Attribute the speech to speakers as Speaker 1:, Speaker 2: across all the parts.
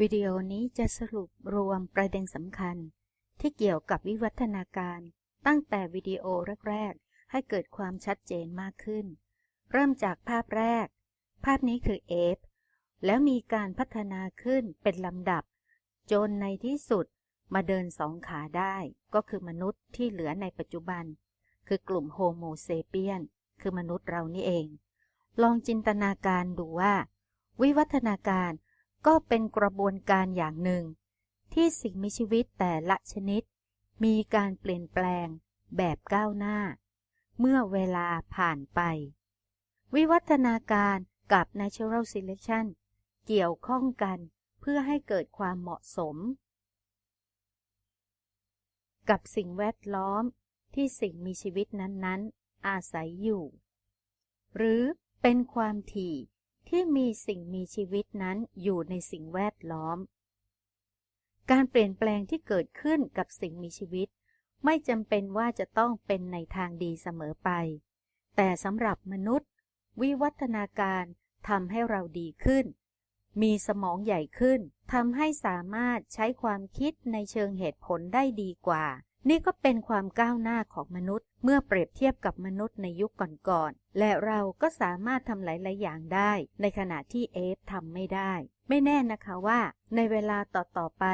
Speaker 1: วิดีโอนี้จะสรุปรวมประเด็นสำคัญ ที่เกี่ยวกับวิวัฒนาการ ตั้งแต่วิดีโอแรก ๆ ให้เกิดความชัดเจนมากขึ้น เริ่มจากภาพแรก ภาพนี้คือเอฟแล้วมีการพัฒนาขึ้นเป็นลำดับ จนในที่สุดมาเดินสองขาได้ ก็คือมนุษย์ที่เหลือในปัจจุบัน คือกลุ่มโฮโมเซเปียน คือมนุษย์เรานี่เอง ลองจินตนาการดูว่า วิวัฒนาการ ก็เป็นกระบวนการอย่างหนึ่ง ที่สิ่งมีชีวิตแต่ละชนิด มีการเปลี่ยนแปลงแบบก้าวหน้า เมื่อเวลาผ่านไป วิวัฒนาการกับ natural selection เกี่ยวข้องกันเพื่อให้เกิดความเหมาะสม กับสิ่งแวดล้อมที่สิ่งมีชีวิตนั้นๆ อาศัยอยู่ หรือเป็นความถี่ ที่มีสิ่งมีชีวิตนั้นอยู่ในสิ่งแวดล้อม การเปลี่ยนแปลงที่เกิดขึ้นกับสิ่งมีชีวิต ไม่จำเป็นว่าจะต้องเป็นในทางดีเสมอไป แต่สำหรับมนุษย์ วิวัฒนาการทำให้เราดีขึ้น มีสมองใหญ่ขึ้นทำให้สามารถใช้ความคิดในเชิงเหตุผลได้ดีกว่า นี่ก็เป็นความก้าวหน้าของมนุษย์ เมื่อเปรียบเทียบกับมนุษย์ในยุคก่อนๆ และเราก็สามารถทำหลาย ๆ อย่างได้ ในขณะที่เอฟทำไม่ได้ ไม่แน่นะคะว่า ในเวลาต่อ ๆ ไป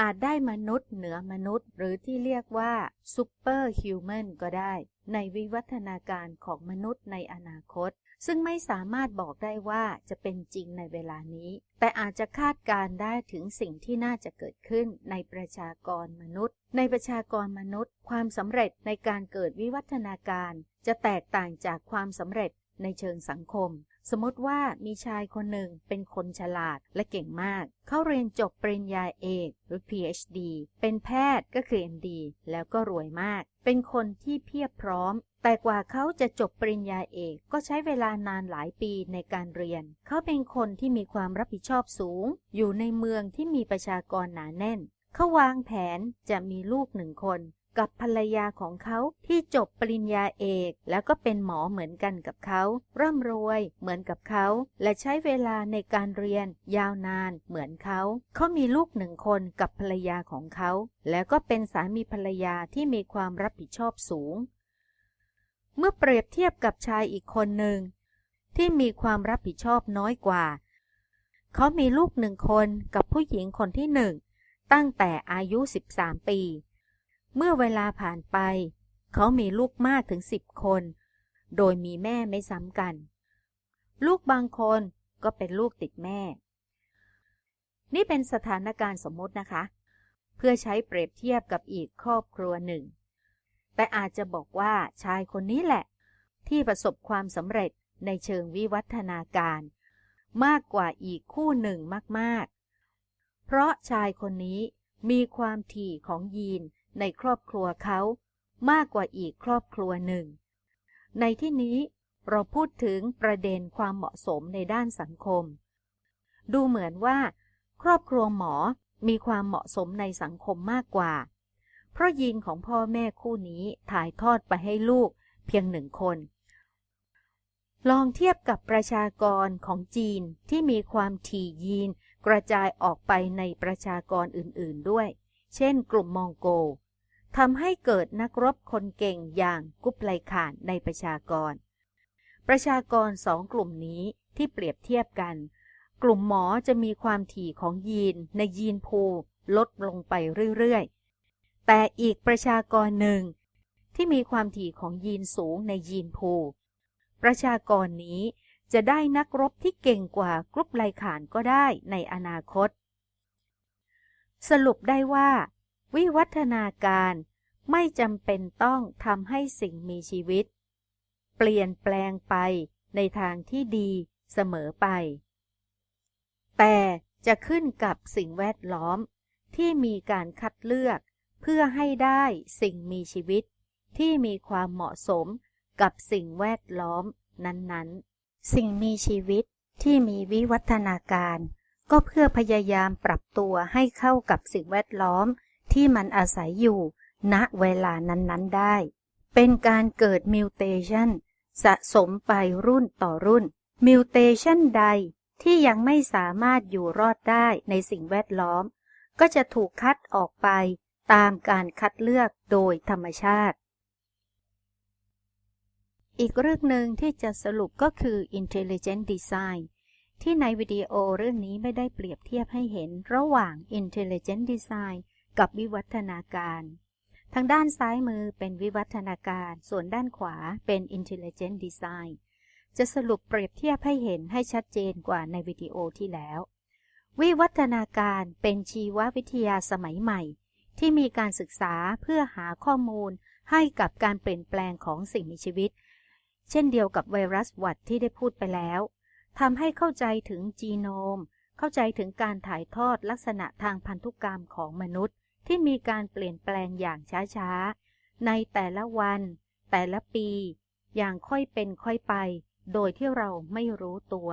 Speaker 1: อาจได้มนุษย์เหนือมนุษย์ หรือที่เรียกว่าซูเปอร์ฮิวแมนก็ได้ ในวิวัฒนาการของมนุษย์ในอนาคต ซึ่งไม่สามารถบอกได้ว่าจะเป็นจริงในเวลานี้ แต่อาจจะคาดการได้ถึงสิ่งที่น่าจะเกิดขึ้นในประชากรมนุษย์ ในประชากรมนุษย์ ความสำเร็จในการเกิดวิวัฒนาการ จะแตกต่างจากความสำเร็จในเชิงสังคม สมมติว่ามีชายคนหนึ่งเป็นคนฉลาดและเก่งมาก เขาเรียนจบปริญญาเอกหรือ PhD เป็นแพทย์ก็คือ MD แล้วก็รวยมาก เป็นคนที่เพียบพร้อม แต่กว่าเขาจะจบปริญญาเอกก็ใช้เวลานานหลายปีในการเรียน เขาเป็นคนที่มีความรับผิดชอบสูง อยู่ในเมืองที่มีประชากรหนาแน่น เขาวางแผนจะมีลูกหนึ่งคน กับภรรยาของเขาที่จบปริญญาเอก แล้วก็เป็นหมอเหมือนกันกับเขา ร่ำรวยเหมือนกับเขา และใช้เวลาในการเรียนยาวนานเหมือนเขา เขามีลูกหนึ่งคนกับภรรยาของเขา แล้วก็เป็นสามีภรรยาที่มีความรับผิดชอบสูง เมื่อเปรียบเทียบกับชายอีกคนหนึ่งที่มีความรับผิดชอบน้อยกว่า เขามีลูกหนึ่งคนกับผู้หญิงคนที่หนึ่งตั้งแต่อายุ 13 ปี เมื่อเวลาผ่านไป เขามีลูกมากถึง10คน โดยมีแม่ไม่ซ้ำกัน ลูกบางคนก็เป็นลูกติดแม่ นี่เป็นสถานการณ์สมมตินะคะ เพื่อใช้เปรียบเทียบกับอีกครอบครัวหนึ่ง แต่อาจจะบอกว่าชายคนนี้แหละ ที่ประสบความสำเร็จในเชิงวิวัฒนาการ มากกว่าอีกคู่หนึ่งมาก ๆ เพราะชายคนนี้มีความถี่ของยีน ในครอบครัวเขามากกว่าอีกครอบครัวหนึ่ง ในที่นี้เราพูดถึงประเด็นความเหมาะสมในด้านสังคม ดูเหมือนว่า ครอบครัวหมอมีความเหมาะสมในสังคมมากกว่า เพราะยีนของพ่อแม่คู่นี้ถ่ายทอดไปให้ลูกเพียงหนึ่งคน ลองเทียบกับประชากรของจีนที่มีความถี่ยีนกระจายออกไปในประชากรอื่นๆด้วย เช่น กลุ่มมองโก ทำให้เกิดนักรบคนเก่งอย่างกุปไลขานในประชากร ประชากรสองกลุ่มนี้ที่เปรียบเทียบกัน กลุ่มหมอจะมีความถี่ของยีนในยีนพูลดลงไปเรื่อยๆ แต่อีกประชากรหนึ่ง ที่มีความถี่ของยีนสูงในยีนพูประชากรนี้จะได้นักรบที่เก่งกว่ากรุ๊ปไลขานก็ได้ในอนาคต สรุปได้ว่า วิวัฒนาการไม่จำเป็นต้องทำให้สิ่งมีชีวิต เปลี่ยนแปลงไปในทางที่ดีเสมอไป แต่จะขึ้นกับสิ่งแวดล้อมที่มีการคัดเลือกเพื่อให้ได้สิ่งมีชีวิต ที่มีความเหมาะสมกับสิ่งแวดล้อมนั้นๆ สิ่งมีชีวิตที่มีวิวัฒนาการ ก็เพื่อพยายามปรับตัวให้เข้ากับสิ่งแวดล้อม ที่มันอาศัยอยู่ ณเวลานั้นๆได้ เป็นการเกิดมิวเทชันสะสมไปรุ่นต่อรุ่น มิวเทชันใดที่ยังไม่สามารถอยู่รอดได้ในสิ่งแวดล้อม ก็จะถูกคัดออกไปตามการคัดเลือกโดยธรรมชาติ อีกเรื่องหนึ่งที่จะสรุปก็คือ intelligent design ที่ในวิดีโอเรื่องนี้ไม่ได้เปรียบเทียบให้เห็นระหว่าง intelligent design กับวิวัฒนาการ ทางด้านซ้ายมือเป็นวิวัฒนาการ ส่วนด้านขวาเป็น intelligent design จะสรุปเปรียบเทียบให้เห็นให้ชัดเจนกว่าในวิดีโอที่แล้ว วิวัฒนาการเป็นชีววิทยาสมัยใหม่ ที่มีการศึกษาเพื่อหาข้อมูลให้กับการเปลี่ยนแปลงของสิ่งมีชีวิต เช่นเดียวกับไวรัสหวัดที่ได้พูดไปแล้วทำให้เข้าใจถึงจีโนม เข้าใจถึงการถ่ายทอดลักษณะทางพันธุกรรมของมนุษย์ ที่มีการเปลี่ยนแปลงอย่างช้าๆ ในแต่ละวัน แต่ละปี อย่างค่อยเป็นค่อยไป โดยที่เราไม่รู้ตัว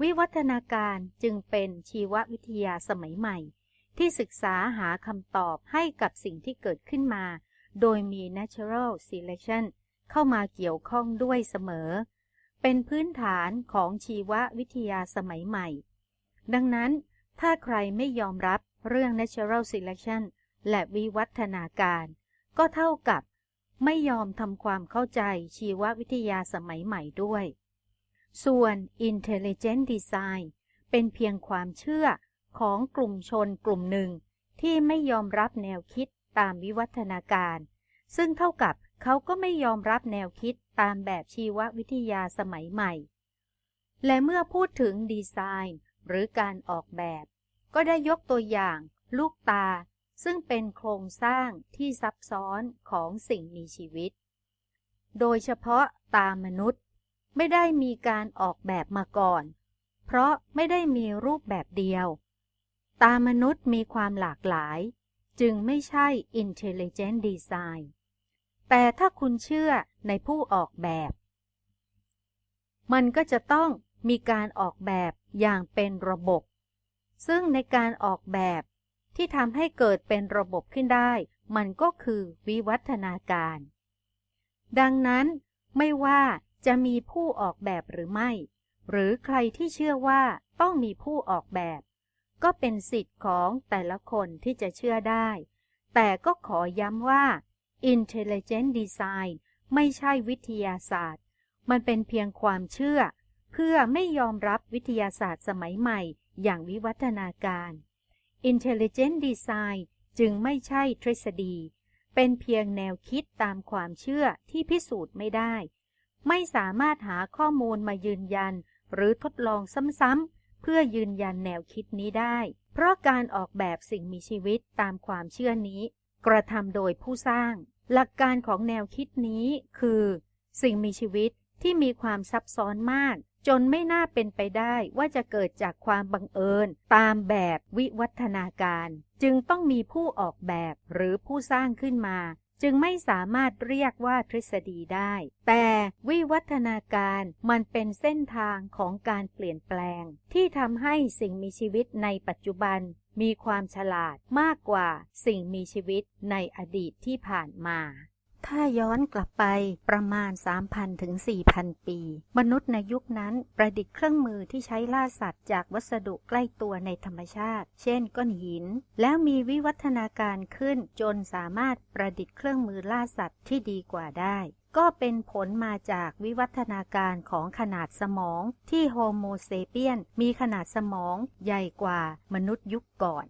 Speaker 1: วิวัฒนาการจึงเป็นชีววิทยาสมัยใหม่ ที่ศึกษาหาคำตอบให้กับสิ่งที่เกิดขึ้นมา โดยมี natural selection เข้ามาเกี่ยวข้องด้วยเสมอ เป็นพื้นฐานของชีววิทยาสมัยใหม่ ดังนั้นถ้าใครไม่ยอมรับ เรื่อง natural selection และวิวัฒนาการ ก็เท่ากับ ไม่ยอมทำความเข้าใจชีววิทยาสมัยใหม่ด้วย ส่วน intelligent design เป็นเพียงความเชื่อของกลุ่มชนกลุ่มหนึ่ง ที่ไม่ยอมรับแนวคิดตามวิวัฒนาการ ซึ่งเท่ากับเขาก็ไม่ยอมรับแนวคิดตามแบบชีววิทยาสมัยใหม่ และเมื่อพูดถึงดีไซน์ หรือการออกแบบ ก็ได้ยกตัวอย่าง ลูกตา ซึ่งเป็นโครงสร้างที่ซับซ้อนของสิ่งมีชีวิต โดยเฉพาะตามนุษย์ไม่ได้มีการออกแบบมาก่อน เพราะไม่ได้มีรูปแบบเดียว ตามนุษย์มีความหลากหลาย จึงไม่ใช่ intelligent design แต่ถ้าคุณเชื่อในผู้ออกแบบ มันก็จะต้องมีการออกแบบอย่างเป็นระบบ ซึ่งในการออกแบบที่ทำให้เกิดเป็นระบบขึ้นได้ มันก็คือวิวัฒนาการ ดังนั้นไม่ว่าจะมีผู้ออกแบบหรือไม่ หรือใครที่เชื่อว่าต้องมีผู้ออกแบบ ก็เป็นสิทธิ์ของแต่ละคนที่จะเชื่อได้ แต่ก็ขอย้ำว่า Intelligent Design ไม่ใช่วิทยาศาสตร์ มันเป็นเพียงความเชื่อ เพื่อไม่ยอมรับวิทยาศาสตร์สมัยใหม่ อย่างวิวัฒนาการ Intelligent Design จึงไม่ใช่ทฤษฎี เป็นเพียงแนวคิดตามความเชื่อที่พิสูจน์ไม่ได้ ไม่สามารถหาข้อมูลมายืนยัน หรือทดลองซ้ำๆเพื่อยืนยันแนวคิดนี้ได้ เพราะการออกแบบสิ่งมีชีวิตตามความเชื่อนี้ กระทำโดยผู้สร้าง หลักการของแนวคิดนี้คือ สิ่งมีชีวิตที่มีความซับซ้อนมาก จนไม่น่าเป็นไปได้ว่าจะเกิดจากความบังเอิญ ตามแบบวิวัฒนาการ จึงต้องมีผู้ออกแบบหรือผู้สร้างขึ้นมา จึงไม่สามารถเรียกว่าทฤษฎีได้ แต่วิวัฒนาการมันเป็นเส้นทางของการเปลี่ยนแปลง ที่ทำให้สิ่งมีชีวิตในปัจจุบัน มีความฉลาดมากกว่าสิ่งมีชีวิตในอดีตที่ผ่านมา ถ้าย้อนกลับไปประมาณ 3,000 ถึง 4,000 ปี มนุษย์ในยุคนั้นประดิษฐ์เครื่องมือที่ใช้ล่าสัตว์จากวัสดุใกล้ตัวในธรรมชาติ เช่นก้อนหิน แล้วมีวิวัฒนาการขึ้นจนสามารถประดิษฐ์เครื่องมือล่าสัตว์ที่ดีกว่าได้ ก็เป็นผลมาจากวิวัฒนาการของขนาดสมองที่โฮโมเซเปียนมีขนาดสมองใหญ่กว่ามนุษย์ยุคก่อน